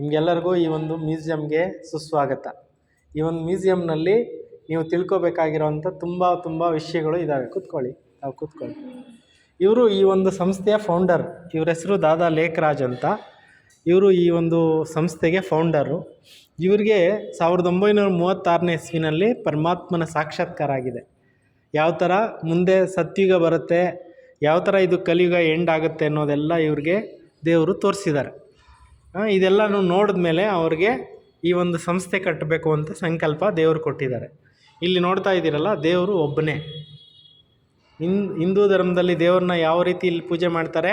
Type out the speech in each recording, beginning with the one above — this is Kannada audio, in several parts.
ನಿಮಗೆಲ್ಲರಿಗೂ ಈ ಒಂದು ಮ್ಯೂಸಿಯಮ್ಗೆ ಸುಸ್ವಾಗತ. ಈ ಒಂದು ಮ್ಯೂಸಿಯಮ್ನಲ್ಲಿ ನೀವು ತಿಳ್ಕೊಬೇಕಾಗಿರೋವಂಥ ತುಂಬ ತುಂಬ ವಿಷಯಗಳು ಇದ್ದಾವೆ ಕೂತ್ಕೊಳ್ಳಿ. ನಾವು ಕೂತ್ಕೊಳ್ಳಿ. ಇವರು ಈ ಒಂದು ಸಂಸ್ಥೆಯ ಫೌಂಡರ್ ಇವ್ರ ಹೆಸರು ದಾದಾ ಲೇಖರಾಜ್ ಅಂತ. ಇವರು ಈ ಒಂದು ಸಂಸ್ಥೆಗೆ ಫೌಂಡರು ಇವರಿಗೆ ಸಾವಿರದ ಒಂಬೈನೂರ ಮೂವತ್ತಾರನೇ ಇಸ್ವಿನಲ್ಲಿ ಪರಮಾತ್ಮನ ಸಾಕ್ಷಾತ್ಕಾರ ಆಗಿದೆ ಯಾವ ಥರ ಮುಂದೆ ಸತ್ಯುಗ ಬರುತ್ತೆ, ಯಾವ ಥರ ಇದು ಕಲಿಯುಗ ಎಂಡ್ ಆಗುತ್ತೆ ಅನ್ನೋದೆಲ್ಲ ಇವ್ರಿಗೆ ದೇವರು ತೋರಿಸಿದ್ದಾರೆ. ಇದೆಲ್ಲನೂ ನೋಡಿದ್ಮೇಲೆ ಅವ್ರಿಗೆ ಈ ಒಂದು ಸಂಸ್ಥೆ ಕಟ್ಟಬೇಕು ಅಂತ ಸಂಕಲ್ಪ ದೇವರು ಕೊಟ್ಟಿದ್ದಾರೆ. ಇಲ್ಲಿ ನೋಡ್ತಾ ಇದ್ದೀರಲ್ಲ, ದೇವರು ಒಬ್ಬನೇ. ಹಿಂದ್, ಹಿಂದೂ ಧರ್ಮದಲ್ಲಿ ದೇವ್ರನ್ನ ಯಾವ ರೀತಿ ಇಲ್ಲಿ ಪೂಜೆ ಮಾಡ್ತಾರೆ?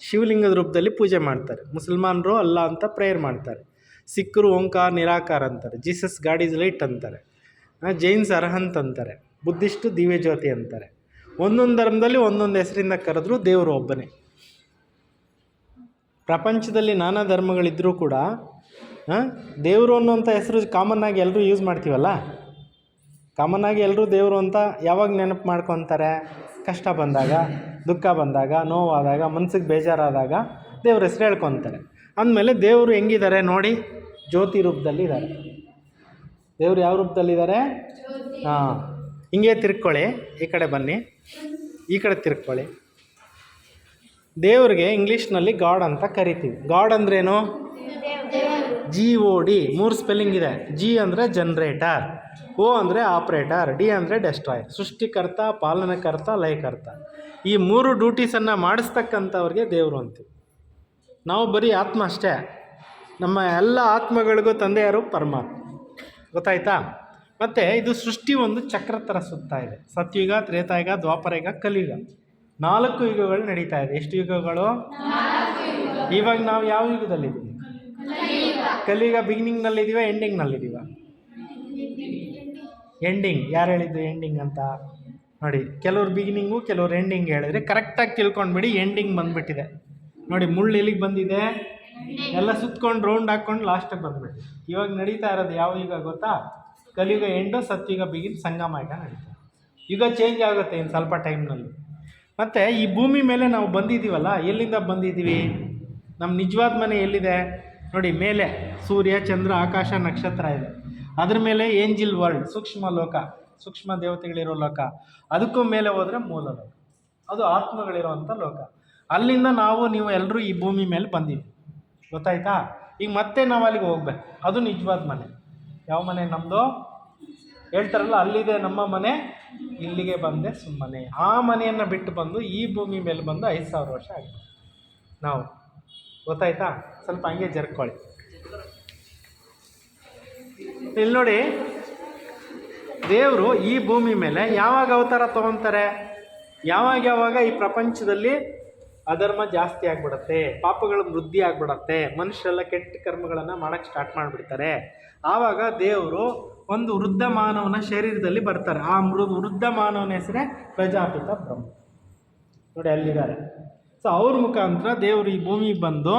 ಶಿವಲಿಂಗದ ರೂಪದಲ್ಲಿ ಪೂಜೆ ಮಾಡ್ತಾರೆ. ಮುಸಲ್ಮಾನರು ಅಲ್ಲ ಅಂತ ಪ್ರೇಯರ್ ಮಾಡ್ತಾರೆ. ಸಿಖ್ರು ಓಂಕಾರ, ನಿರಾಕಾರ ಅಂತಾರೆ. ಜೀಸಸ್ ಗಾಡ್ ಈಸ್ ಲೈಟ್ ಅಂತಾರೆ. ಜೈನ್ಸ್ ಅರ್ಹಂತ್ ಅಂತಾರೆ. ಬುದ್ಧಿಸ್ಟು ದಿವ್ಯ ಜ್ಯೋತಿ ಅಂತಾರೆ. ಒಂದೊಂದು ಧರ್ಮದಲ್ಲಿ ಒಂದೊಂದು ಹೆಸರಿಂದ ಕರೆದ್ರು ದೇವರು ಒಬ್ಬನೇ. ಪ್ರಪಂಚದಲ್ಲಿ ನಾನಾ ಧರ್ಮಗಳಿದ್ದರೂ ಕೂಡ ದೇವರು ಅನ್ನೋಂಥ ಹೆಸರು ಕಾಮನ್ ಆಗಿ ಎಲ್ಲರೂ ಯೂಸ್ ಮಾಡ್ತೀವಲ್ಲ? ಕಾಮನ್ ಆಗಿ ಎಲ್ಲರೂ ದೇವರು ಅಂತ ಯಾವಾಗ ನೆನಪು ಮಾಡ್ಕೊತಾರೆ? ಕಷ್ಟ ಬಂದಾಗ ದುಃಖ ಬಂದಾಗ ನೋವಾದಾಗ ಮನ್ಸಿಗೆ ಬೇಜಾರಾದಾಗ ದೇವ್ರ ಹೆಸರು ಹೇಳ್ಕೊತಾರೆ. ಅಂದಮೇಲೆ ದೇವರು ಹೆಂಗಿದ್ದಾರೆ ನೋಡಿ ಜ್ಯೋತಿ ರೂಪದಲ್ಲಿ ಇದ್ದಾರೆ ದೇವ್ರು ಯಾವ ರೂಪದಲ್ಲಿದ್ದಾರೆ? ಹಾಂ ಹಿಂಗೆ ತಿರ್ಕೊಳ್ಳಿ ಈ ಕಡೆ ಬನ್ನಿ. ಈ ಕಡೆ ತಿರ್ಕೊಳ್ಳಿ. ದೇವ್ರಿಗೆ ಇಂಗ್ಲೀಷ್ನಲ್ಲಿ ಗಾಡ್ ಅಂತ ಕರಿತೀವಿ. ಗಾಡ್ ಅಂದ್ರೇನು? ಜಿ ಒ ಡಿ ಮೂರು ಸ್ಪೆಲ್ಲಿಂಗ್ ಇದೆ. ಜಿ ಅಂದರೆ ಜನ್ರೇಟರ್ ಓ ಅಂದರೆ ಆಪ್ರೇಟರ್ ಡಿ ಅಂದರೆ ಡೆಸ್ಟ್ರಾಯ್ ಸೃಷ್ಟಿಕರ್ತ, ಪಾಲನಕರ್ತ, ಲಯಕರ್ತ. ಈ ಮೂರು ಡ್ಯೂಟೀಸನ್ನು ಮಾಡಿಸ್ತಕ್ಕಂಥವ್ರಿಗೆ ದೇವರು ಅಂತೀವಿ. ನಾವು ಬರೀ ಆತ್ಮ ಅಷ್ಟೇ. ನಮ್ಮ ಎಲ್ಲ ಆತ್ಮಗಳಿಗೂ ತಂದೆಯಾರು ಪರಮಾತ್ಮ. ಗೊತ್ತಾಯ್ತಾ? ಮತ್ತು ಇದು ಸೃಷ್ಟಿ ಒಂದು ಚಕ್ರ ಥರ ಸುತ್ತಾ ಇದೆ. ಸತ್ಯುಗ, ತ್ರೇತಾಯುಗ, ದ್ವಾಪರಯುಗ, ಕಲಿಯುಗ. ನಾಲ್ಕು ಯುಗಗಳು ನಡೀತಾ ಇದೆ. ಎಷ್ಟು ಯುಗಗಳು? ಇವಾಗ ನಾವು ಯಾವ ಯುಗದಲ್ಲಿದ್ದೀವಿ? ಕಲಿಯುಗ. ಬಿಗಿನಿಂಗ್ನಲ್ಲಿದ್ದೀವ ಎಂಡಿಂಗ್ನಲ್ಲಿದ್ದೀವ ಎಂಡಿಂಗ್ ಯಾರು ಹೇಳಿದ್ದು ಎಂಡಿಂಗ್ ಅಂತ? ನೋಡಿ ಕೆಲವ್ರು ಬಿಗಿನಿಂಗು ಕೆಲವ್ರು ಎಂಡಿಂಗ್ ಹೇಳಿದ್ರೆ ಕರೆಕ್ಟಾಗಿ ತಿಳ್ಕೊಂಡ್ಬಿಡಿ ಎಂಡಿಂಗ್ ಬಂದ್ಬಿಟ್ಟಿದೆ. ನೋಡಿ ಮುಳ್ಳು ಎಲ್ಲಿಗೆ ಬಂದಿದೆ? ಎಲ್ಲ ಸುತ್ಕೊಂಡು ರೌಂಡ್ ಹಾಕ್ಕೊಂಡು ಲಾಸ್ಟಿಗೆ ಬಂದ್ಬಿಡಿ ಇವಾಗ ನಡೀತಾ ಇರೋದು ಯಾವ ಯುಗ ಗೊತ್ತಾ? ಕಲಿಯುಗ ಎಂಡು ಸತ್ಯುಗ ಬಿಗಿನ್ ಸಂಗಮ ಈಗ ನಡೀತಾ ಯುಗ ಚೇಂಜ್ ಆಗುತ್ತೆ ಇನ್ನು ಸ್ವಲ್ಪ ಟೈಮ್ನಲ್ಲಿ ಮತ್ತು ಈ ಭೂಮಿ ಮೇಲೆ ನಾವು ಬಂದಿದ್ದೀವಲ್ಲ, ಎಲ್ಲಿಂದ ಬಂದಿದ್ದೀವಿ? ನಮ್ಮ ನಿಜವಾದ ಮನೆ ಎಲ್ಲಿದೆ? ನೋಡಿ, ಮೇಲೆ ಸೂರ್ಯ, ಚಂದ್ರ, ಆಕಾಶ, ನಕ್ಷತ್ರ ಇದೆ. ಅದ್ರ ಮೇಲೆ ಏಂಜಿಲ್ ವರ್ಲ್ಡ್, ಸೂಕ್ಷ್ಮ ಲೋಕ, ಸೂಕ್ಷ್ಮ ದೇವತೆಗಳಿರೋ ಲೋಕ. ಅದಕ್ಕೂ ಮೇಲೆ ಹೋದರೆ ಮೂಲ ಲೋಕ. ಅದು ಆತ್ಮಗಳಿರುವಂಥ ಲೋಕ. ಅಲ್ಲಿಂದ ನಾವು, ನೀವು ಎಲ್ಲರೂ ಈ ಭೂಮಿ ಮೇಲೆ ಬಂದಿದ್ದೀವಿ. ಗೊತ್ತಾಯ್ತಾ? ಈಗ ಮತ್ತೆ ನಾವು ಅಲ್ಲಿಗೆ ಹೋಗ್ಬೇಕು. ಅದು ನಿಜವಾದ ಮನೆ. ಯಾವ ಮನೆ ನಮ್ಮದು ಹೇಳ್ತಾರಲ್ಲ, ಅಲ್ಲಿದೆ ನಮ್ಮ ಮನೆ ಇಲ್ಲಿಗೆ ಬಂದೆ ಸುಮ್ಮನೆ. ಆ ಮನೆಯನ್ನು ಬಿಟ್ಟು ಬಂದು ಈ ಭೂಮಿ ಮೇಲೆ ಬಂದು ಐದು ಸಾವಿರ ವರ್ಷ ಆಗಿದೆ ನಾವು, ಗೊತ್ತಾಯ್ತಾ? ಸ್ವಲ್ಪ ಹಂಗೆ ಜರ್ಕೊಳ್ಳಿ. ಇಲ್ಲಿ ನೋಡಿ, ದೇವರು ಈ ಭೂಮಿ ಮೇಲೆ ಯಾವಾಗ ಅವತಾರ ತೊಗೊತಾರೆ? ಯಾವಾಗ ಯಾವಾಗ ಈ ಪ್ರಪಂಚದಲ್ಲಿ ಅಧರ್ಮ ಜಾಸ್ತಿ ಆಗ್ಬಿಡತ್ತೆ, ಪಾಪಗಳು ವೃದ್ಧಿ ಆಗ್ಬಿಡತ್ತೆ, ಮನುಷ್ಯರೆಲ್ಲ ಕೆಟ್ಟ ಕರ್ಮಗಳನ್ನು ಮಾಡೋಕ್ಕೆ ಸ್ಟಾರ್ಟ್ ಮಾಡಿಬಿಡ್ತಾರೆ. ಆವಾಗ ದೇವರು ಒಂದು ವೃದ್ಧ ಮಾನವನ ಶರೀರದಲ್ಲಿ ಬರ್ತಾರೆ. ಆ ಮೃ ವೃದ್ಧ ಮಾನವನ ಹೆಸರೇ ಪ್ರಜಾಪಿತ ಬ್ರಹ್ಮ. ನೋಡಿ ಅಲ್ಲಿದ್ದಾರೆ. ಸೊ ಅವ್ರ ಮುಖಾಂತರ ದೇವರು ಈ ಭೂಮಿಗೆ ಬಂದು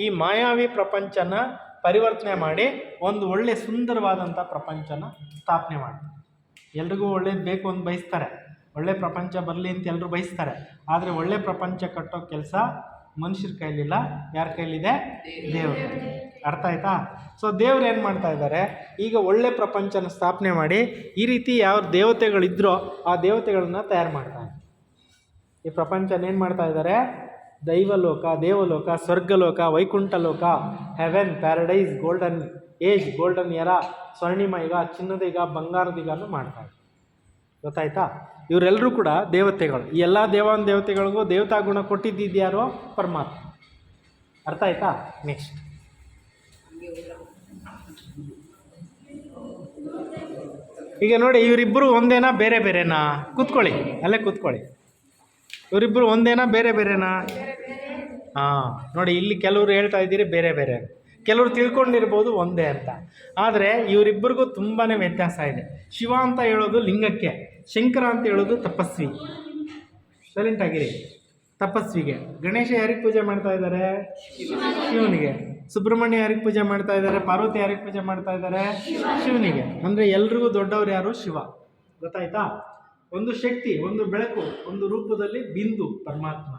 ಈ ಮಾಯಾವಿ ಪ್ರಪಂಚನ ಪರಿವರ್ತನೆ ಮಾಡಿ ಒಂದು ಒಳ್ಳೆ ಸುಂದರವಾದಂಥ ಪ್ರಪಂಚನ ಸ್ಥಾಪನೆ ಮಾಡ್ತಾರೆ. ಎಲ್ರಿಗೂ ಒಳ್ಳೇದು ಬೇಕು ಅಂತ ಬಯಸ್ತಾರೆ. ಒಳ್ಳೆ ಪ್ರಪಂಚ ಬರಲಿ ಅಂತ ಎಲ್ಲರೂ ಬಯಸ್ತಾರೆ. ಆದರೆ ಒಳ್ಳೆ ಪ್ರಪಂಚ ಕಟ್ಟೋ ಕೆಲಸ ಮನುಷ್ಯರ ಕೈಲಿಲ್ಲ. ಯಾರ ಕೈಲಿದೆ? ದೇವ್ರ. ಅರ್ಥ ಆಯ್ತಾ? ಸೊ ದೇವ್ರು ಏನು ಮಾಡ್ತಾ ಇದ್ದಾರೆ ಈಗ ಒಳ್ಳೆ ಪ್ರಪಂಚನ ಸ್ಥಾಪನೆ ಮಾಡಿ ಈ ರೀತಿ ಯಾವ ದೇವತೆಗಳಿದ್ರೋ ಆ ದೇವತೆಗಳನ್ನ ತಯಾರು ಮಾಡ್ತಾರೆ ಈ ಪ್ರಪಂಚನ ಏನು ಮಾಡ್ತಾ ಇದ್ದಾರೆ ದೈವಲೋಕ ದೇವಲೋಕ ಸ್ವರ್ಗಲೋಕ ವೈಕುಂಠಲೋಕ heaven paradise golden age golden era ಸ್ವರ್ಣಿಮ ಈಗ ಚಿನ್ನದ ಈಗ ಬಂಗಾರದ ಈಗನು ಮಾಡ್ತಾರೆ ಗೊತ್ತಾಯ್ತಾ? ಇವರೆಲ್ಲರೂ ಕೂಡ ದೇವತೆಗಳು. ಈ ಎಲ್ಲ ದೇವಾನ್ ದೇವತೆಗಳಿಗೂ ದೇವತಾ ಗುಣ ಕೊಟ್ಟಿದ್ದಿದ್ಯಾರೋ ಪರಮಾತ್ಮ. ಅರ್ಥ ಆಯ್ತಾ? ನೆಕ್ಸ್ಟ್ ಈಗ ನೋಡಿ ಇವರಿಬ್ಬರು ಒಂದೇನಾ, ಬೇರೆ ಬೇರೆನಾ? ಕೂತ್ಕೊಳ್ಳಿ, ಅಲ್ಲೇ ಕೂತ್ಕೊಳ್ಳಿ. ಇವರಿಬ್ಬರು ಒಂದೇನಾ, ಬೇರೆ ಬೇರೆನಾ? ಹಾಂ, ನೋಡಿ, ಇಲ್ಲಿ ಕೆಲವರು ಹೇಳ್ತಾ ಇದ್ದೀರಿ, ಬೇರೆ ಬೇರೆ ಕೆಲವರು ತಿಳ್ಕೊಂಡಿರ್ಬೋದು ಒಂದೇ ಅಂತ. ಆದರೆ ಇವರಿಬ್ಬರಿಗೂ ತುಂಬಾ ವ್ಯತ್ಯಾಸ ಇದೆ. ಶಿವ ಅಂತ ಹೇಳೋದು ಲಿಂಗಕ್ಕೆ, ಶಂಕರ ಅಂತ ಹೇಳೋದು ತಪಸ್ವಿ. ಸೈಲೆಂಟ್ ಆಗಿರಿ. ತಪಸ್ವಿಗೆ. ಗಣೇಶ ಯಾರಿಗೆ ಪೂಜೆ ಮಾಡ್ತಾ ಇದ್ದಾರೆ? ಶಿವನಿಗೆ. ಸುಬ್ರಹ್ಮಣ್ಯ ಯಾರಿಗೆ ಪೂಜೆ ಮಾಡ್ತಾ ಇದ್ದಾರೆ? ಪಾರ್ವತಿ ಯಾರಿಗೆ ಪೂಜೆ ಮಾಡ್ತಾ ಇದ್ದಾರೆ? ಶಿವನಿಗೆ. ಅಂದರೆ ಎಲ್ರಿಗೂ ದೊಡ್ಡವ್ರು ಯಾರು? ಶಿವ. ಗೊತ್ತಾಯ್ತಾ? ಒಂದು ಶಕ್ತಿ, ಒಂದು ಬೆಳಕು, ಒಂದು ರೂಪದಲ್ಲಿ ಬಿಂದು, ಪರಮಾತ್ಮ.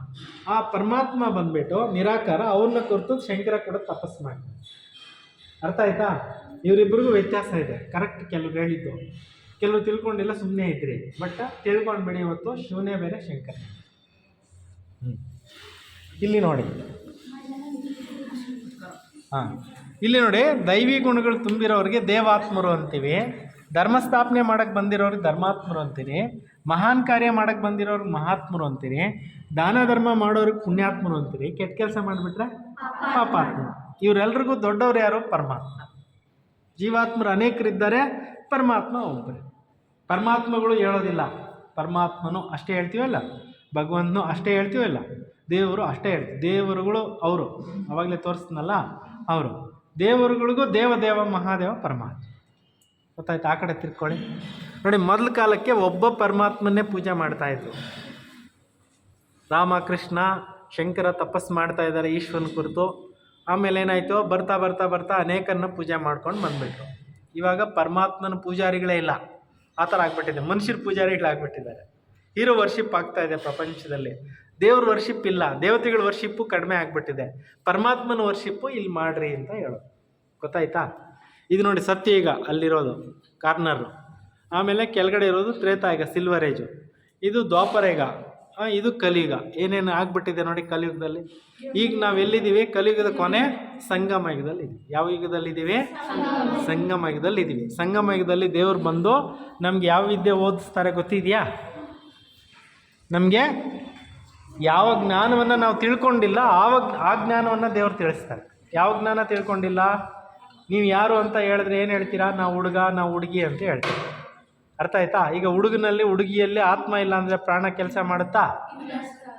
ಆ ಪರಮಾತ್ಮ ಬಂದ್ಬಿಟ್ಟು ನಿರಾಕಾರ ಅವ್ರನ್ನ ಕುರಿತು ಶಂಕರ ಕೂಡ ತಪಸ್ಸು ಮಾಡ್ತಾರೆ ಅರ್ಥ ಆಯ್ತಾ? ಇವರಿಬ್ಬರಿಗೂ ವ್ಯತ್ಯಾಸ ಇದೆ. ಕರೆಕ್ಟ್ ಕೆಲವ್ರು ಹೇಳಿದ್ದು. ಕೆಲವರು ತಿಳ್ಕೊಂಡಿಲ್ಲ ಸುಮ್ಮನೆ ಇದ್ರಿ. ಬಟ್ ತಿಳ್ಕೊಂಡ್ಬಿಡಿ ಇವತ್ತು, ಶಿವನೇ ಬೇರೆ, ಶಂಕರ ಇಲ್ಲಿ ನೋಡಿ. ಹಾಂ. ಇಲ್ಲಿ ನೋಡಿ, ದೈವಿ ಗುಣಗಳು ತುಂಬಿರೋರಿಗೆ ದೇವಾತ್ಮರು ಅಂತೀವಿ. ಧರ್ಮ ಸ್ಥಾಪನೆ ಮಾಡಕ್ಕೆ ಬಂದಿರೋರಿಗೆ ಧರ್ಮಾತ್ಮರು ಅಂತೀರಿ ಮಹಾನ್ ಕಾರ್ಯ ಮಾಡಕ್ಕೆ ಬಂದಿರೋರಿಗೆ ಮಹಾತ್ಮರು ಅಂತೀರಿ, ದಾನ ಧರ್ಮ ಮಾಡೋರಿಗೆ ಪುಣ್ಯಾತ್ಮರು ಅಂತೀರಿ, ಕೆಟ್ಟ ಕೆಲಸ ಮಾಡಿಬಿಟ್ರೆ ಪಾಪಾತ್ಮರು ಇವರೆಲ್ರಿಗೂ ದೊಡ್ಡವ್ರು ಯಾರು ಪರಮಾತ್ಮ. ಜೀವಾತ್ಮರು ಅನೇಕರಿದ್ದಾರೆ, ಪರಮಾತ್ಮ ಒಬ್ಬರೇ ಪರಮಾತ್ಮಗಳು ಹೇಳೋದಿಲ್ಲ, ಪರಮಾತ್ಮನು ಅಷ್ಟೇ ಹೇಳ್ತೀವಲ್ಲ ಭಗವಂತನು ಅಷ್ಟೇ ಹೇಳ್ತೀವಲ್ಲ ದೇವರು ಅಷ್ಟೇ ಹೇಳ್ತೀವಿ ದೇವರುಗಳು ಅವರು. ಅವಾಗಲೇ ತೋರಿಸ್ತೀನಲ್ಲ ಅವರು. ದೇವರುಗಳಿಗೂ ದೇವದೇವ, ಮಹಾದೇವ, ಪರಮಾತ್ಮ. ಗೊತ್ತಾಯ್ತು, ಆ ಕಡೆ ತಿರ್ಕೊಳ್ಳಿ. ನೋಡಿ, ಮೊದಲ ಕಾಲಕ್ಕೆ ಒಬ್ಬ ಪರಮಾತ್ಮನ್ನೇ ಪೂಜೆ ಮಾಡ್ತಾ ಇದ್ರು. ರಾಮಕೃಷ್ಣ, ಶಂಕರ ತಪಸ್ಸು ಮಾಡ್ತಾ ಇದ್ದಾರೆ ಈಶ್ವರನ ಕುರಿತು. ಆಮೇಲೆ ಏನಾಯಿತು? ಬರ್ತಾ ಬರ್ತಾ ಬರ್ತಾ ಅನೇಕನ್ನ ಪೂಜೆ ಮಾಡ್ಕೊಂಡು ಬಂದ್ಬಿಟ್ರು. ಇವಾಗ ಪರಮಾತ್ಮನ ಪೂಜಾರಿಗಳೇ ಇಲ್ಲ. ಆ ಥರ ಆಗ್ಬಿಟ್ಟಿದೆ. ಮನುಷ್ಯರ ಪೂಜಾರಿಗಳಾಗ್ಬಿಟ್ಟಿದ್ದಾರೆ ಹೀರೋ ವರ್ಷಿಪ್ ಆಗ್ತಾ ಇದೆ ಪ್ರಪಂಚದಲ್ಲಿ. ದೇವ್ರ ವರ್ಷಿಪ್ ಇಲ್ಲ. ದೇವತೆಗಳ ವರ್ಷಿಪ್ಪು ಕಡಿಮೆ ಆಗಿಬಿಟ್ಟಿದೆ. ಪರಮಾತ್ಮನ ವರ್ಷಿಪ್ಪು ಇಲ್ಲಿ ಮಾಡ್ರಿ ಅಂತ ಹೇಳೋದು. ಗೊತ್ತಾಯ್ತಾ? ಇದು ನೋಡಿ ಸತ್ಯ ಈಗ ಅಲ್ಲಿರೋದು ಕಾರ್ನರು. ಆಮೇಲೆ ಕೆಳಗಡೆ ಇರೋದು ತ್ರೇತಾಯುಗ ಸಿಲ್ವರ್ ಏಜು ಇದು ದ್ವಾಪರೇಗ ಆ, ಇದು ಕಲಿಯುಗ. ಏನೇನು ಆಗ್ಬಿಟ್ಟಿದೆ ನೋಡಿ ಕಲಿಯುಗದಲ್ಲಿ? ಈಗ ನಾವು ಎಲ್ಲಿದ್ದೀವಿ? ಕಲಿಯುಗದ ಕೊನೆ ಸಂಗಮ ಯುಗದಲ್ಲಿ ಯಾವ ಯುಗದಲ್ಲಿ ಇದ್ದೀವಿ ಸಂಗಮ ಯುಗದಲ್ಲಿ ಇದ್ದೀವಿ ಸಂಗಮ ಯುಗದಲ್ಲಿ ದೇವರು ಬಂದು ನಮ್ಗೆ ಯಾವ ವಿದ್ಯೆ ಓದಿಸ್ತಾರೆ ಗೊತ್ತಿದೆಯಾ? ನಮಗೆ ಯಾವ ಜ್ಞಾನವನ್ನು ನಾವು ತಿಳ್ಕೊಂಡಿಲ್ಲ ಆವಾಗ ಆ ಜ್ಞಾನವನ್ನು ದೇವರು ತಿಳಿಸ್ತಾರೆ. ಯಾವ ಜ್ಞಾನ ತಿಳ್ಕೊಂಡಿಲ್ಲ? ನೀವು ಯಾರು ಅಂತ ಹೇಳಿದ್ರೆ ಏನು ಹೇಳ್ತೀರಾ? ನಾವು ಹುಡುಗ, ನಾವು ಹುಡುಗಿ ಅಂತ ಹೇಳ್ತೀವಿ. ಅರ್ಥ ಆಯ್ತಾ? ಈಗ ಹುಡುಗನಲ್ಲಿ ಹುಡುಗಿಯಲ್ಲಿ ಆತ್ಮ ಇಲ್ಲ ಅಂದರೆ ಪ್ರಾಣ ಕೆಲಸ ಮಾಡುತ್ತಾ?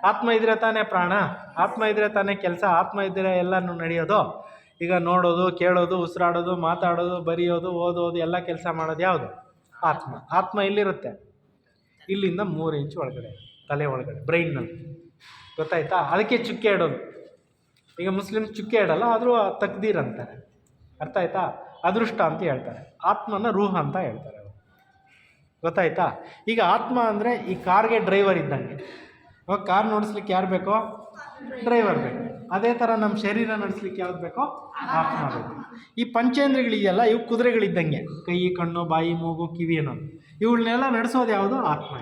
ಆತ್ಮ ಇದ್ರೆ ತಾನೇ ಪ್ರಾಣ? ಆತ್ಮ ಇದ್ರೆ ತಾನೇ ಕೆಲಸ? ಆತ್ಮ ಇದ್ದರೆ ಎಲ್ಲನೂ ನಡೆಯೋದು? ಈಗ ನೋಡೋದು, ಕೇಳೋದು, ಉಸಿರಾಡೋದು, ಮಾತಾಡೋದು, ಬರೆಯೋದು, ಓದೋದು, ಎಲ್ಲ ಕೆಲಸ ಮಾಡೋದು ಯಾವುದು? ಆತ್ಮ. ಆತ್ಮ ಇಲ್ಲಿರುತ್ತೆ ಇಲ್ಲಿಂದ ಮೂರು ಇಂಚು ಒಳಗಡೆ, ತಲೆ ಒಳಗಡೆ, ಬ್ರೈನ್ನಲ್ಲಿ. ಗೊತ್ತಾಯ್ತಾ? ಅದಕ್ಕೆ ಚುಕ್ಕೆ ಇಡೋದು. ಈಗ ಮುಸ್ಲಿಮ್ ಚುಕ್ಕೆ ಇಡಲ್ಲ, ಆದರೂ ತಕ್ದೀರ್ ಅಂತಾರೆ. ಅರ್ಥ ಆಯ್ತಾ? ಅದೃಷ್ಟ ಅಂತ ಹೇಳ್ತಾರೆ. ಆತ್ಮನ ರೂಹ ಅಂತ ಹೇಳ್ತಾರೆ. ಗೊತ್ತಾಯ್ತಾ? ಈಗ ಆತ್ಮ ಅಂದರೆ ಈ ಕಾರ್ಗೆ ಡ್ರೈವರ್ ಇದ್ದಂಗೆ. ಇವಾಗ ಕಾರ್ ನೋಡಿಸ್ಲಿಕ್ಕೆ ಯಾರು ಬೇಕೋ? ಡ್ರೈವರ್ ಬೇಕು. ಅದೇ ಥರ ನಮ್ಮ ಶರೀರ ನಡೆಸ್ಲಿಕ್ಕೆ ಯಾವ್ದು ಬೇಕೋ? ಆತ್ಮ ಬೇಕು. ಈ ಪಂಚೇಂದ್ರಿಗಳಿದೆಯಲ್ಲ, ಇವು ಕುದುರೆಗಳಿದ್ದಂಗೆ. ಕೈ, ಕಣ್ಣು, ಬಾಯಿ, ಮೂಗು, ಕಿವಿ ಅನ್ನೋದು. ಇವುಗಳನ್ನೆಲ್ಲ ನಡೆಸೋದು ಯಾವುದು? ಆತ್ಮ.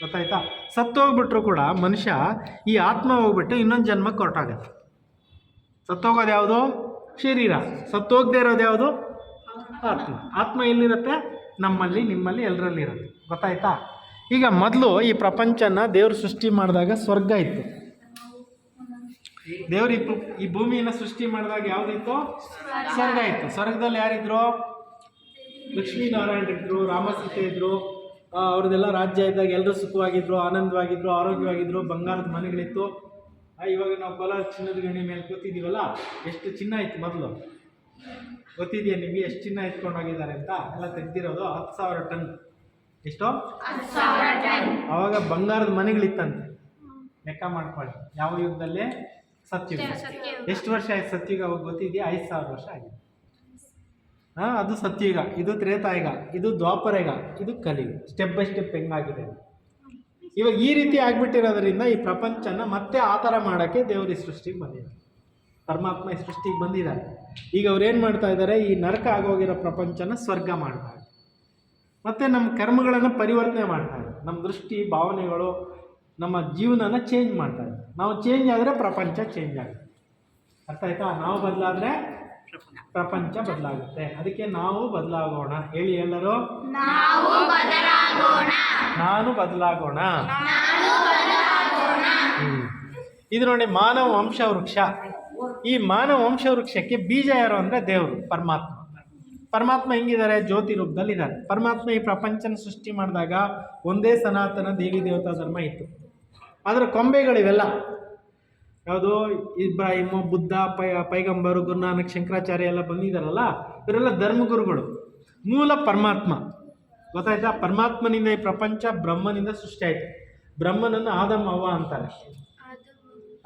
ಗೊತ್ತಾಯ್ತಾ? ಸತ್ತೋಗ್ಬಿಟ್ರು ಕೂಡ ಮನುಷ್ಯ ಈ ಆತ್ಮ ಹೋಗ್ಬಿಟ್ಟು ಇನ್ನೊಂದು ಜನ್ಮಕ್ಕೆ ಹೊರಟಾಗತ್ತೆ. ಸತ್ತೋಗೋದು ಯಾವುದು? ಶರೀರ. ಸತ್ತೋಗದೆ ಇರೋದು ಯಾವುದು? ಆತ್ಮ. ಆತ್ಮ ಎಲ್ಲಿರುತ್ತೆ? ನಮ್ಮಲ್ಲಿ, ನಿಮ್ಮಲ್ಲಿ ಎಲ್ಲರಲ್ಲಿ ಇರುತ್ತೆ. ಗೊತ್ತಾಯ್ತಾ? ಈಗ ಮೊದಲು ಈ ಪ್ರಪಂಚನ ದೇವರು ಸೃಷ್ಟಿ ಮಾಡಿದಾಗ ಸ್ವರ್ಗ ಇತ್ತು. ದೇವರು ಈ ಈ ಭೂಮಿಯನ್ನು ಸೃಷ್ಟಿ ಮಾಡಿದಾಗ ಯಾವುದಿತ್ತು? ಸ್ವರ್ಗ ಇತ್ತು. ಸ್ವರ್ಗದಲ್ಲಿ ಯಾರಿದ್ರು? ಲಕ್ಷ್ಮೀನಾರಾಯಣರಿದ್ರು ರಾಮಸೀತೆ ಇದ್ರು ಅವ್ರದ್ದೆಲ್ಲ ರಾಜ್ಯ ಇದ್ದಾಗ ಎಲ್ಲರೂ ಸುಖವಾಗಿದ್ರು, ಆನಂದವಾಗಿದ್ರು, ಆರೋಗ್ಯವಾಗಿದ್ರು, ಬಂಗಾರದ ಮನೆಗಳಿತ್ತು. ಇವಾಗ ನಾವು ಕೋಲಾರ ಚಿನ್ನದ ಗಣಿ ಮೇಲೆ ಕೂತಿದ್ದೀವಲ್ಲ ಎಷ್ಟು ಚಿನ್ನ ಇತ್ತು ಮೊದಲು? ಗೊತ್ತಿದೆಯಾ ನಿಮಗೆ ಎಷ್ಟು ಚಿನ್ನ ಎತ್ಕೊಂಡು ಹೋಗಿದ್ದಾರೆ ಅಂತ? ಎಲ್ಲ ತೆಗ್ದಿರೋದು ಹತ್ತು ಸಾವಿರ ಟನ್. ಎಷ್ಟು? ಅವಾಗ ಬಂಗಾರದ ಮನೆಗಳಿತ್ತಂತೆ. ಲೆಕ್ಕ ಮಾಡ್ಕೊಳ್ಳಿ. ಯಾವ ಯುಗದಲ್ಲಿ? ಸತ್ಯುಗ. ಎಷ್ಟು ವರ್ಷ ಆಯ್ತು ಸತ್ಯುಗ? ಅವಾಗ ಗೊತ್ತಿದೆಯಾ? ಐದು ಸಾವಿರ ವರ್ಷ ಆಗಿದೆ. ಹಾಂ ಅದು ಸತ್ಯುಗ. ಇದು ತ್ರೇತಾಯುಗ. ಇದು ದ್ವಾಪರಯುಗ. ಇದು ಕಲಿಯುಗ. ಸ್ಟೆಪ್ ಬೈ ಸ್ಟೆಪ್ ಹೆಂಗಾಗಿದೆ? ಇವಾಗ ಈ ರೀತಿ ಆಗ್ಬಿಟ್ಟಿರೋದ್ರಿಂದ ಈ ಪ್ರಪಂಚನ ಮತ್ತೆ ಆ ಥರ ಮಾಡೋಕ್ಕೆ ದೇವ್ರ ಈ ಸೃಷ್ಟಿಗೆ ಬಂದಿದ್ದಾರೆ. ಪರಮಾತ್ಮ ಈ ಸೃಷ್ಟಿಗೆ ಬಂದಿದ್ದಾರೆ. ಈಗ ಅವ್ರೇನು ಮಾಡ್ತಾ ಇದ್ದಾರೆ? ಈ ನರಕ ಆಗೋಗಿರೋ ಪ್ರಪಂಚನ ಸ್ವರ್ಗ ಮಾಡ್ತಾ ಮತ್ತು ನಮ್ಮ ಕರ್ಮಗಳನ್ನು ಪರಿವರ್ತನೆ ಮಾಡ್ತಾ ನಮ್ಮ ದೃಷ್ಟಿ, ಭಾವನೆಗಳು, ನಮ್ಮ ಜೀವನನ ಚೇಂಜ್ ಮಾಡ್ತಾ ನಾವು ಚೇಂಜ್ ಆದರೆ ಪ್ರಪಂಚ ಚೇಂಜ್ ಆಗುತ್ತೆ. ಅರ್ಥ ಆಯ್ತಾ? ನಾವು ಬದಲಾದರೆ ಪ್ರಪಂಚ. ಬದಲಾಗುತ್ತೆ. ಅದಕ್ಕೆ ನಾವು ಬದಲಾಗೋಣ. ಹೇಳಿ ಎಲ್ಲರೂ. ನಾವು ಬದಲಾಗೋಣ. ನಾನು ಬದಲಾಗೋಣ. ಹ್ಮ್. ಇದು ನೋಡಿ ಮಾನವ ವಂಶ ವೃಕ್ಷ. ಈ ಮಾನವ ವಂಶ ವೃಕ್ಷಕ್ಕೆ ಬೀಜ ಯಾರು ಅಂದರೆ ದೇವರು ಪರಮಾತ್ಮ. ಪರಮಾತ್ಮ ಹೆಂಗಿದ್ದಾರೆ? ಜ್ಯೋತಿ ರೂಪದಲ್ಲಿ ಇದ್ದಾರೆ ಪರಮಾತ್ಮ ಈ ಪ್ರಪಂಚನ ಸೃಷ್ಟಿ ಮಾಡಿದಾಗ ಒಂದೇ ಸನಾತನ ದೇವಿ ದೇವತಾ ಧರ್ಮ ಇತ್ತು. ಅದರ ಕೊಂಬೆಗಳಿವೆಲ್ಲ. ಯಾವುದು ಇಬ್ರಾಹಿಮು, ಬುದ್ಧ, ಪೈ, ಪೈಗಂಬರು, ಗುರುನಾನಕ್, ಶಂಕರಾಚಾರ್ಯ ಎಲ್ಲ ಬಂದಿದ್ದಾರಲ್ಲ ಇವರೆಲ್ಲ ಧರ್ಮಗುರುಗಳು. ಮೂಲ ಪರಮಾತ್ಮ. ಗೊತ್ತಾಯ್ತಾ? ಪರಮಾತ್ಮನಿಂದ ಈ ಪ್ರಪಂಚ ಬ್ರಹ್ಮನಿಂದ ಸೃಷ್ಟಿ ಆಯಿತು ಬ್ರಹ್ಮನನ್ನು ಆದಮ್ ಅವ ಅಂತಾರೆ.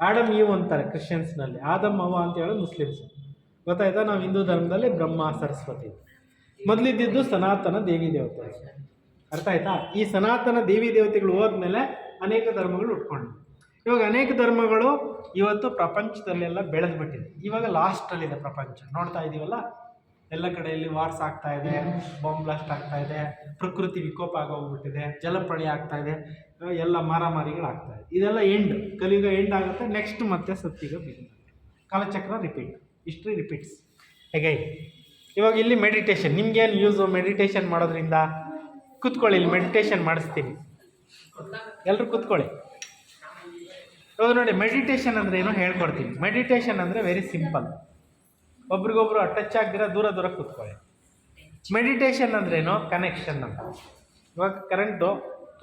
ಆಡಮ್ ಇವ್ ಅಂತಾರೆ ಕ್ರಿಶ್ಚಿಯನ್ಸ್ನಲ್ಲಿ. ಆದಮ್ ಅವ ಅಂತ ಹೇಳೋದು ಮುಸ್ಲಿಮ್ಸ್. ಗೊತ್ತಾಯ್ತಾ? ನಾವು ಹಿಂದೂ ಧರ್ಮದಲ್ಲಿ ಬ್ರಹ್ಮ, ಸರಸ್ವತಿ. ಮೊದಲಿದ್ದಿದ್ದು ಸನಾತನ ದೇವಿ ದೇವತೆ. ಅರ್ಥ ಆಯ್ತಾ? ಈ ಸನಾತನ ದೇವಿ ದೇವತೆಗಳು ಹೋದ್ಮೇಲೆ ಅನೇಕ ಧರ್ಮಗಳು ಉಟ್ಕೊಂಡು ಇವಾಗ ಅನೇಕ ಧರ್ಮಗಳು ಇವತ್ತು ಪ್ರಪಂಚದಲ್ಲೆಲ್ಲ ಬೆಳೆದ್ಬಿಟ್ಟಿದೆ. ಇವಾಗ ಲಾಸ್ಟಲ್ಲಿದೆ ಪ್ರಪಂಚ. ನೋಡ್ತಾ ಇದೀವಲ್ಲ? ಎಲ್ಲ ಕಡೆಯಲ್ಲಿ ವಾರ್ಸ್ ಆಗ್ತಾ ಇದೆ ಬಾಂಬ್ ಬ್ಲಾಸ್ಟ್ ಆಗ್ತಾ ಇದೆ, ಪ್ರಕೃತಿ ವಿಕೋಪ ಆಗೋಗ್ಬಿಟ್ಟಿದೆ, ಜಲಪ್ರಳಯ ಆಗ್ತಾ ಇದೆ, ಎಲ್ಲ ಮಾರಾಮಾರಿಗಳಾಗ್ತಾ ಇದೆ. ಇದೆಲ್ಲ ಎಂಡ್ ಕಲಿಯುಗ ಎಂಡ್ ಆಗುತ್ತೆ ನೆಕ್ಸ್ಟ್ ಮತ್ತೆ ಸತ್ತಿಗೆ ಬಿಗಿನ್ ಕಾಲಚಕ್ರ ರಿಪೀಟ್ ಹಿಸ್ಟ್ರಿ ರಿಪೀಟ್ಸ್ ಹೇಗೆ? ಇವಾಗ ಇಲ್ಲಿ ಮೆಡಿಟೇಷನ್ ನಿಮ್ಗೇನು ಯೂಸು ಮೆಡಿಟೇಷನ್ ಮಾಡೋದ್ರಿಂದ? ಕುತ್ಕೊಳ್ಳಿ, ಇಲ್ಲಿ ಮೆಡಿಟೇಷನ್ ಮಾಡಿಸ್ತೀನಿ. ಎಲ್ಲರೂ ಕೂತ್ಕೊಳ್ಳಿ. ಇವಾಗ ನೋಡಿ ಮೆಡಿಟೇಷನ್ ಅಂದರೆ ಏನೋ ಹೇಳ್ಕೊಡ್ತೀನಿ. ಮೆಡಿಟೇಷನ್ ಅಂದರೆ ವೆರಿ ಸಿಂಪಲ್ ಒಬ್ರಿಗೊಬ್ರು ಅಟ್ಯಾಚ್ ಆಗ್ದಿರ ದೂರ ದೂರ ಕೂತ್ಕೊಳ್ಳಿ. ಮೆಡಿಟೇಷನ್ ಅಂದ್ರೇನು ಕನೆಕ್ಷನ್ ಅಂತ. ಇವಾಗ ಕರೆಂಟು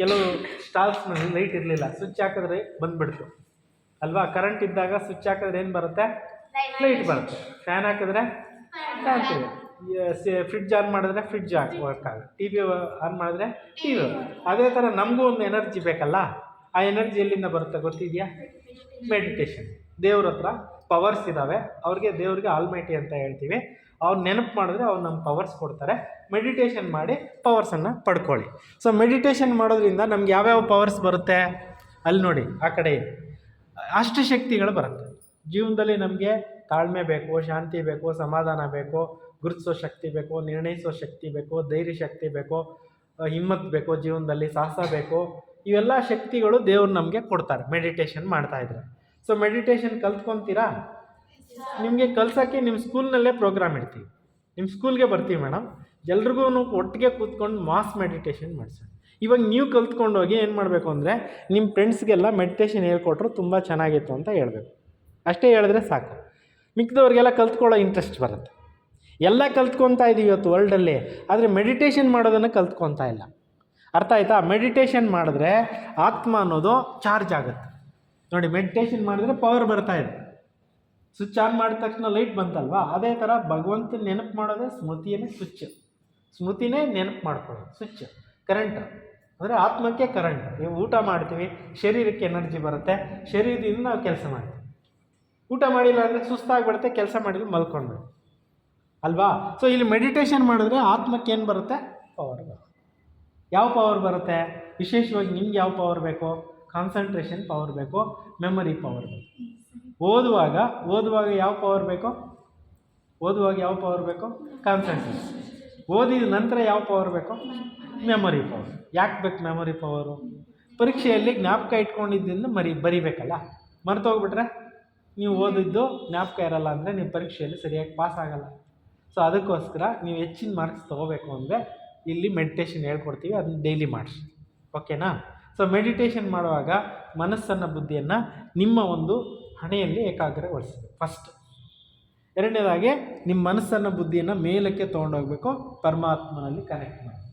ಕೆಲವು ಸ್ಟಾಲ್ಸ್ನಲ್ಲಿ ಲೈಟ್ ಇರಲಿಲ್ಲ ಸ್ವಿಚ್ ಹಾಕಿದ್ರೆ ಬಂದ್ಬಿಡ್ತು. ಅಲ್ವಾ? ಕರೆಂಟ್ ಇದ್ದಾಗ ಸ್ವಿಚ್ ಹಾಕಿದ್ರೆ ಏನು ಬರುತ್ತೆ? ಲೈಟ್ ಬರುತ್ತೆ. ಫ್ಯಾನ್ ಹಾಕಿದ್ರೆ ಫ್ಯಾನ್ ಫ್ರಿಡ್ಜ್ ಆನ್ ಮಾಡಿದ್ರೆ ಫ್ರಿಡ್ಜ್ ವರ್ಕ್ ಆಗುತ್ತೆ. ಟಿ ವಿ ಆನ್ ಮಾಡಿದ್ರೆ ಟಿ ವಿ ಅದೇ ಥರ ನಮಗೂ ಒಂದು ಎನರ್ಜಿ ಬೇಕಲ್ಲ? ಆ ಎನರ್ಜಿ ಎಲ್ಲಿಂದ ಬರುತ್ತೆ ಗೊತ್ತಿದೆಯಾ? ಮೆಡಿಟೇಷನ್ ದೇವ್ರ ಹತ್ರ ಪವರ್ಸ್ ಇದ್ದಾವೆ ಅವ್ರಿಗೆ ದೇವ್ರಿಗೆ ಆಲ್ಮೈಟಿ ಅಂತ ಹೇಳ್ತೀವಿ. ಅವ್ರು ನೆನಪು ಮಾಡಿದ್ರೆ ಅವ್ರು ನಮ್ಮ ಪವರ್ಸ್ ಕೊಡ್ತಾರೆ. ಮೆಡಿಟೇಷನ್ ಮಾಡಿ ಪವರ್ಸನ್ನು ಪಡ್ಕೊಳ್ಳಿ. ಸೊ ಮೆಡಿಟೇಷನ್ ಮಾಡೋದ್ರಿಂದ ನಮ್ಗೆ ಯಾವ್ಯಾವ ಪವರ್ಸ್ ಬರುತ್ತೆ? ಅಲ್ಲಿ ನೋಡಿ, ಆ ಕಡೆ ಅಷ್ಟು ಶಕ್ತಿಗಳು ಬರುತ್ತೆ. ಜೀವನದಲ್ಲಿ ನಮಗೆ ತಾಳ್ಮೆ ಬೇಕು, ಶಾಂತಿ ಬೇಕು, ಸಮಾಧಾನ ಬೇಕು, ಗುರುತಿಸೋ ಶಕ್ತಿ ಬೇಕು, ನಿರ್ಣಯಿಸೋ ಶಕ್ತಿ ಬೇಕು, ಧೈರ್ಯ ಶಕ್ತಿ ಬೇಕು ಹಿಮ್ಮತ್ ಬೇಕು ಜೀವನದಲ್ಲಿ, ಸಾಹಸ ಬೇಕು. ಇವೆಲ್ಲ ಶಕ್ತಿಗಳು ದೇವ್ರು ನಮಗೆ ಕೊಡ್ತಾರೆ ಮೆಡಿಟೇಷನ್ ಮಾಡ್ತಾ ಇದ್ರೆ. ಸೊ ಮೆಡಿಟೇಷನ್ ಕಲ್ತ್ಕೊತೀರಾ? ನಿಮಗೆ ಕಲ್ಸೋಕ್ಕೆ ನಿಮ್ಮ ಸ್ಕೂಲ್ನಲ್ಲೇ ಪ್ರೋಗ್ರಾಮ್ ಇಡ್ತೀವಿ. ನಿಮ್ಮ ಸ್ಕೂಲ್ಗೆ ಬರ್ತೀವಿ ಮೇಡಮ್ ಎಲ್ರಿಗೂ ಒಟ್ಟಿಗೆ ಕೂತ್ಕೊಂಡು ಮಾಸ್ ಮೆಡಿಟೇಷನ್ ಮಾಡಿಸೋಣ ಇವಾಗ ನೀವು ಕಲ್ತ್ಕೊಂಡು ಹೋಗಿ ಏನು ಮಾಡಬೇಕು ಅಂದರೆ ನಿಮ್ಮ ಫ್ರೆಂಡ್ಸ್ಗೆಲ್ಲ ಮೆಡಿಟೇಷನ್ ಹೇಳ್ಕೊಟ್ರು ತುಂಬ ಚೆನ್ನಾಗಿತ್ತು ಅಂತ ಹೇಳಬೇಕು. ಅಷ್ಟೇ ಹೇಳಿದ್ರೆ ಸಾಕು. ಮಿಕ್ಕಿದವ್ರಿಗೆಲ್ಲ ಕಲ್ತ್ಕೊಳ್ಳೋ ಇಂಟ್ರೆಸ್ಟ್ ಬರುತ್ತೆ. ಎಲ್ಲ ಕಲ್ತ್ಕೊತಾ ಇದ್ದೀವಿ ಇವತ್ತು ವರ್ಲ್ಡಲ್ಲಿ ಆದರೆ ಮೆಡಿಟೇಷನ್ ಮಾಡೋದನ್ನು ಕಲ್ತ್ಕೊತಾ ಇಲ್ಲ. ಅರ್ಥ ಆಯ್ತಾ? ಮೆಡಿಟೇಷನ್ ಮಾಡಿದ್ರೆ ಆತ್ಮ ಅನ್ನೋದು ಚಾರ್ಜ್ ಆಗುತ್ತೆ. ನೋಡಿ ಮೆಡಿಟೇಷನ್ ಮಾಡಿದ್ರೆ ಪವರ್ ಬರ್ತಾ ಇದೆ. ಸ್ವಿಚ್ ಆನ್ ಮಾಡಿದ ತಕ್ಷಣ ಲೈಟ್ ಬಂತಲ್ವಾ? ಅದೇ ಥರ ಭಗವಂತ ನೆನಪು ಮಾಡೋದೇ ಸ್ಮೃತಿಯೇ ಸ್ವಿಚ್ ಸ್ಮೃತಿನೇ ನೆನಪು ಮಾಡ್ಕೊಳ್ಳೋದು ಸ್ವಿಚ್ ಕರೆಂಟ್ ಅಂದರೆ ಆತ್ಮಕ್ಕೆ ಕರೆಂಟ್ ನೀವು ಊಟ ಮಾಡ್ತೀವಿ, ಶರೀರಕ್ಕೆ ಎನರ್ಜಿ ಬರುತ್ತೆ, ಶರೀರದಿಂದ ನಾವು ಕೆಲಸ ಮಾಡ್ತೀವಿ. ಊಟ ಮಾಡಿಲ್ಲ ಅಂದರೆ ಸುಸ್ತಾಗ್ಬಿಡುತ್ತೆ, ಕೆಲಸ ಮಾಡಿದ್ರೆ ಮಲ್ಕೊಂಡ್ಬಿಡು ಅಲ್ವಾ? ಸೊ ಇಲ್ಲಿ ಮೆಡಿಟೇಷನ್ ಮಾಡಿದ್ರೆ ಆತ್ಮಕ್ಕೆ ಏನು ಬರುತ್ತೆ? ಪವರ್ ಯಾವ ಪವರ್ ಬರುತ್ತೆ? ವಿಶೇಷವಾಗಿ ನಿಮ್ಗೆ ಯಾವ ಪವರ್ ಬೇಕು? ಕಾನ್ಸಂಟ್ರೇಷನ್ ಪವರ್ ಬೇಕು? ಮೆಮೊರಿ ಪವರ್ ಬೇಕು? ಓದುವಾಗ ಓದುವಾಗ ಯಾವ ಪವರ್ ಬೇಕು? ಓದುವಾಗ ಯಾವ ಪವರ್ ಬೇಕು? ಕಾನ್ಸಂಟ್ರೇಷನ್ ಓದಿದ ನಂತರ ಯಾವ ಪವರ್ ಬೇಕು? ಮೆಮೊರಿ ಪವರ್ ಯಾಕೆ ಬೇಕು ಮೆಮೊರಿ ಪವರು ಪರೀಕ್ಷೆಯಲ್ಲಿ ಜ್ಞಾಪಕ ಇಟ್ಕೊಂಡಿದ್ದರಿಂದ ಮರಿ, ಬರಿಬೇಕಲ್ಲ? ಮರ್ತೋಗ್ಬಿಟ್ರೆ ನೀವು ಓದಿದ್ದು ಜ್ಞಾಪಕ ಇರಲ್ಲ ಅಂದರೆ ನೀವು ಪರೀಕ್ಷೆಯಲ್ಲಿ ಸರಿಯಾಗಿ ಪಾಸ್ ಆಗಲ್ಲ. ಸೊ ಅದಕ್ಕೋಸ್ಕರ ನೀವು ಹೆಚ್ಚಿನ ಮಾರ್ಕ್ಸ್ ತೊಗೋಬೇಕು ಅಂದರೆ ಇಲ್ಲಿ ಮೆಡಿಟೇಷನ್ ಹೇಳ್ಕೊಡ್ತೀವಿ, ಅದನ್ನ ಡೈಲಿ ಮಾಡಿಸಿ. ಓಕೆನಾ ಸೊ ಮೆಡಿಟೇಷನ್ ಮಾಡುವಾಗ ಮನಸ್ಸನ್ನು ಬುದ್ಧಿಯನ್ನು ನಿಮ್ಮ ಒಂದು ಹಣೆಯಲ್ಲಿ ಏಕಾಗ್ರಗೊಳಿಸಬೇಕು. ಫಸ್ಟ್ ಎರಡನೇದಾಗಿ ನಿಮ್ಮ ಮನಸ್ಸನ್ನು ಬುದ್ಧಿಯನ್ನು ಮೇಲಕ್ಕೆ ತೊಗೊಂಡೋಗ್ಬೇಕು, ಪರಮಾತ್ಮನಲ್ಲಿ ಕನೆಕ್ಟ್ ಮಾಡಿ.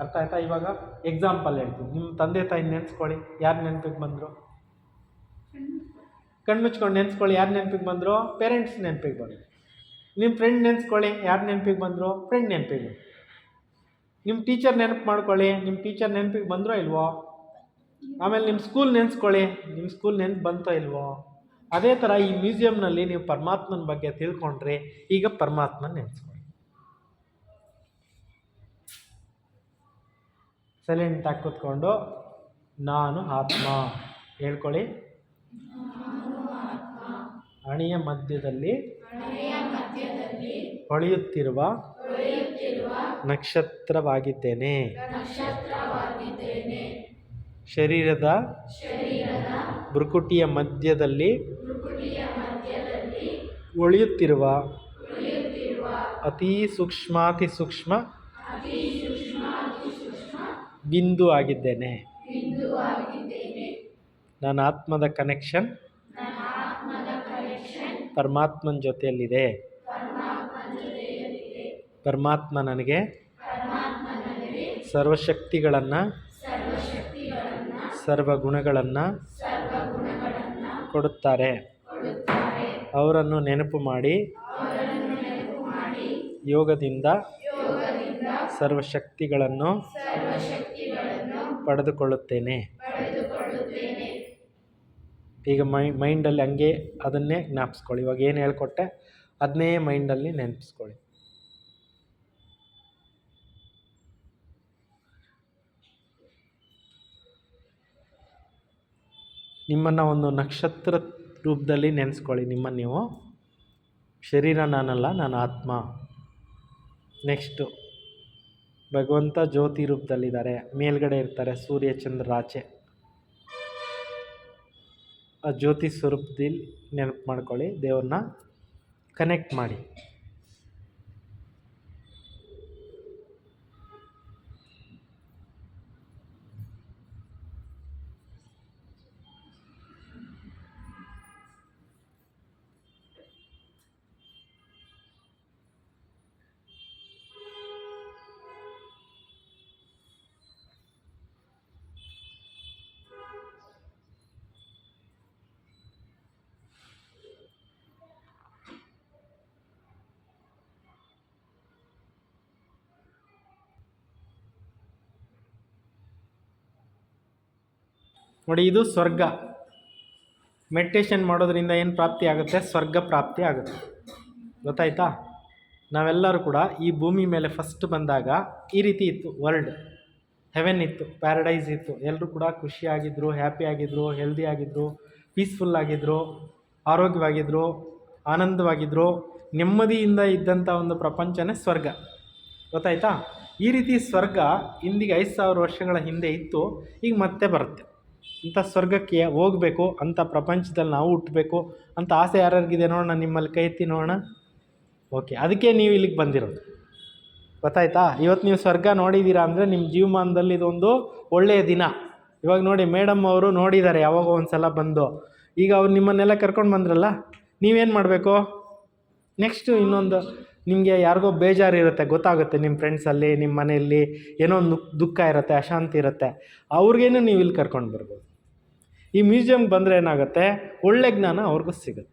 ಅರ್ಥ ಆಯ್ತಾ ಇವಾಗ? ಎಕ್ಸಾಂಪಲ್ ಹೇಳ್ತೀನಿ. ನಿಮ್ಮ ತಂದೆ ತಾಯಿ ನೆನೆಸ್ಕೊಳ್ಳಿ, ಯಾರು ನೆನಪಿಗೆ ಬಂದರು? ಕಣ್ಮುಚ್ಕೊಂಡು ನೆನೆಸ್ಕೊಳ್ಳಿ, ಯಾರು ನೆನಪಿಗೆ ಬಂದರು? ಪೇರೆಂಟ್ಸ್ ನೆನಪಿಗೆ ಬಂದರು. ನಿಮ್ಮ ಫ್ರೆಂಡ್ ನೆನೆಸ್ಕೊಳ್ಳಿ, ಯಾರು ನೆನಪಿಗೆ ಬಂದರು? ಫ್ರೆಂಡ್ ನೆನಪಿಗೆ ನಿಮ್ಮ ಟೀಚರ್ ನೆನಪು ಮಾಡ್ಕೊಳ್ಳಿ ನಿಮ್ಮ ಟೀಚರ್ ನೆನಪಿಗೆ ಬಂದರೋ ಇಲ್ವೋ? ಆಮೇಲೆ ನಿಮ್ಮ ಸ್ಕೂಲ್ ನೆನೆಸ್ಕೊಳ್ಳಿ ನಿಮ್ಮ ಸ್ಕೂಲ್ ನೆನಪು ಬಂತೋ ಇಲ್ವೋ? ಅದೇ ಥರ ಈ ಮ್ಯೂಸಿಯಂನಲ್ಲಿ ನೀವು ಪರಮಾತ್ಮನ ಬಗ್ಗೆ ತಿಳ್ಕೊಂಡ್ರೆ ಈಗ ಪರಮಾತ್ಮ ನೆನೆಸ್ಕೊಳ್ಳಿ. ಸೈಲೆಂಟಾಗಿ ಕೂತ್ಕೊಂಡು ನಾನು ಆತ್ಮ. ಹೇಳ್ಕೊಳ್ಳಿ. ಅಣಿಯ ಮಧ್ಯದಲ್ಲಿ ಹೊಳೆಯುತ್ತಿರುವ ನಕ್ಷತ್ರವಾಗಿದ್ದೇನೆ. ಶರೀರದ ಭ್ರುಕುಟಿಯ ಮಧ್ಯದಲ್ಲಿ ಉಳಿಯುತ್ತಿರುವ ಅತೀ ಸೂಕ್ಷ್ಮಾತಿ ಸೂಕ್ಷ್ಮ ಬಿಂದು ಆಗಿದ್ದೇನೆ. ನನ್ನ ಆತ್ಮದ ಕನೆಕ್ಷನ್ ಪರಮಾತ್ಮನ ಜೊತೆಯಲ್ಲಿದೆ. ಪರಮಾತ್ಮ ನನಗೆ ಸರ್ವಶಕ್ತಿಗಳನ್ನು ಸರ್ವ ಗುಣಗಳನ್ನು ಕೊಡುತ್ತಾರೆ. ಅವರನ್ನು ನೆನಪು ಮಾಡಿ. ಯೋಗದಿಂದ ಸರ್ವಶಕ್ತಿಗಳನ್ನು ಪಡೆದುಕೊಳ್ಳುತ್ತೇನೆ. ಈಗ ಮೈ, ಮೈಂಡಲ್ಲಿ ಹಂಗೆ ಅದನ್ನೇ ಜ್ಞಾಪಿಸ್ಕೊಳ್ಳಿ. ಇವಾಗ ಏನು ಹೇಳ್ಕೊಟ್ಟೆ? ಅದನ್ನೇ ಮೈಂಡಲ್ಲಿ ನೆನಪಿಸ್ಕೊಳ್ಳಿ. ನಿಮ್ಮನ್ನು ಒಂದು ನಕ್ಷತ್ರ ರೂಪದಲ್ಲಿ ನೆನೆಸ್ಕೊಳ್ಳಿ. ನಿಮ್ಮನ್ನು ನೀವು ಶರೀರ ನಾನಲ್ಲ, ನಾನು ಆತ್ಮ. ನೆಕ್ಸ್ಟು, ಭಗವಂತ ಜ್ಯೋತಿ ರೂಪದಲ್ಲಿದ್ದಾರೆ. ಮೇಲ್ಗಡೆ ಇರ್ತಾರೆ, ಸೂರ್ಯ, ಚಂದ್ರ ಆಚೆ ಆ ಜ್ಯೋತಿ ಸ್ವರೂಪದಲ್ಲಿ ನೆನಪು ಮಾಡ್ಕೊಳ್ಳಿ, ದೇವ್ರನ್ನ ಕನೆಕ್ಟ್ ಮಾಡಿ. ನೋಡಿ, ಇದು ಸ್ವರ್ಗ. ಮೆಡಿಟೇಷನ್ ಮಾಡೋದ್ರಿಂದ ಏನು ಪ್ರಾಪ್ತಿ ಆಗುತ್ತೆ? ಸ್ವರ್ಗ ಪ್ರಾಪ್ತಿ ಆಗುತ್ತೆ. ಗೊತ್ತಾಯ್ತಾ? ನಾವೆಲ್ಲರೂ ಕೂಡ ಈ ಭೂಮಿ ಮೇಲೆ ಫಸ್ಟ್ ಬಂದಾಗ ಈ ರೀತಿ ಇತ್ತು ವರ್ಲ್ಡ್ ಹೆವೆನ್ ಇತ್ತು ಪ್ಯಾರಡೈಸ್ ಇತ್ತು. ಎಲ್ಲರೂ ಕೂಡ ಖುಷಿಯಾಗಿದ್ದರು ಹ್ಯಾಪಿ ಆಗಿದ್ದರು ಹೆಲ್ದಿ ಆಗಿದ್ದರು ಪೀಸ್ಫುಲ್ ಆಗಿದ್ದರು ಆರೋಗ್ಯವಾಗಿದ್ದರು ಆನಂದವಾಗಿದ್ದರು ನೆಮ್ಮದಿಯಿಂದ ಇದ್ದಂಥ ಒಂದು ಪ್ರಪಂಚನೇ ಸ್ವರ್ಗ. ಗೊತ್ತಾಯ್ತಾ? ಈ ರೀತಿ ಸ್ವರ್ಗ ಇಂದಿಗೆ ಐದು ಸಾವಿರ ವರ್ಷಗಳ ಹಿಂದೆ ಇತ್ತು, ಈಗ ಮತ್ತೆ ಬರುತ್ತೆ. ಇಂಥ ಸ್ವರ್ಗಕ್ಕೆ ಹೋಗಬೇಕು, ಅಂಥ ಪ್ರಪಂಚದಲ್ಲಿ ನಾವು ಹುಟ್ಟಬೇಕು ಅಂತ ಆಸೆ ಯಾರ್ಯಾರಿಗಿದೆ ನೋಡೋಣ, ನಿಮ್ಮಲ್ಲಿ ಕೈ ಎತ್ತಿ ನೋಡೋಣ. ಓಕೆ ಅದಕ್ಕೆ ನೀವು ಇಲ್ಲಿಗೆ ಬಂದಿರೋದು. ಗೊತ್ತಾಯ್ತಾ? ಇವತ್ತು ನೀವು ಸ್ವರ್ಗ ನೋಡಿದ್ದೀರಾ ಅಂದರೆ ನಿಮ್ಮ ಜೀವಮಾನದಲ್ಲಿ ಇದೊಂದು ಒಳ್ಳೆಯ ದಿನ. ಇವಾಗ ನೋಡಿ, ಮೇಡಮ್ ಅವರು ನೋಡಿದ್ದಾರೆ ಯಾವಾಗ ಒಂದು ಸಲ ಬಂದು. ಈಗ ಅವ್ರು ನಿಮ್ಮನ್ನೆಲ್ಲ ಕರ್ಕೊಂಡು ಬಂದ್ರಲ್ಲ, ನೀವೇನು ಮಾಡಬೇಕು? ನೆಕ್ಸ್ಟು ಇನ್ನೊಂದು ನಿಮಗೆ ಯಾರಿಗೋ ಬೇಜಾರು ಇರುತ್ತೆ ಗೊತ್ತಾಗುತ್ತೆ ನಿಮ್ಮ ಫ್ರೆಂಡ್ಸಲ್ಲಿ ನಿಮ್ಮ ಮನೆಯಲ್ಲಿ, ಏನೋ ಒಂದು ದುಃಖ ಇರುತ್ತೆ, ಅಶಾಂತಿ ಇರುತ್ತೆ, ಅವ್ರಿಗೇನು ನೀವು ಇಲ್ಲಿ ಕರ್ಕೊಂಡು ಬರ್ಬೋದು. ಈ ಮ್ಯೂಸಿಯಮ್ಗೆ ಬಂದರೆ ಏನಾಗುತ್ತೆ, ಒಳ್ಳೆ ಜ್ಞಾನ ಅವ್ರಿಗೂ ಸಿಗುತ್ತೆ.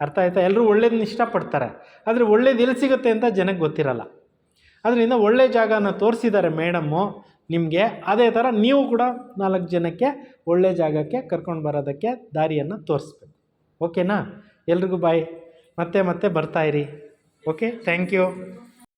ಅರ್ಥ ಆಯ್ತಾ? ಎಲ್ಲರೂ ಒಳ್ಳೇದನ್ನ ಇಷ್ಟಪಡ್ತಾರೆ, ಆದರೆ ಒಳ್ಳೇದು ಎಲ್ಲಿ ಸಿಗುತ್ತೆ ಅಂತ ಜನಕ್ಕೆ ಗೊತ್ತಿರಲ್ಲ. ಅದರಿಂದ ಒಳ್ಳೆ ಜಾಗನ ತೋರಿಸಿದ್ದಾರೆ ಮೇಡಮ್ಮು ನಿಮಗೆ ಅದೇ ಥರ ನೀವು ಕೂಡ ನಾಲ್ಕು ಜನಕ್ಕೆ ಒಳ್ಳೆ ಜಾಗಕ್ಕೆ ಕರ್ಕೊಂಡು ಬರೋದಕ್ಕೆ ದಾರಿಯನ್ನು ತೋರಿಸ್ಬೇಕು. ಓಕೆನಾ ಎಲ್ರಿಗೂ ಬಾಯ್ ಮತ್ತೆ ಮತ್ತೆ ಬರ್ತಾಯಿರಿ ಓಕೆ ಥ್ಯಾಂಕ್ ಯು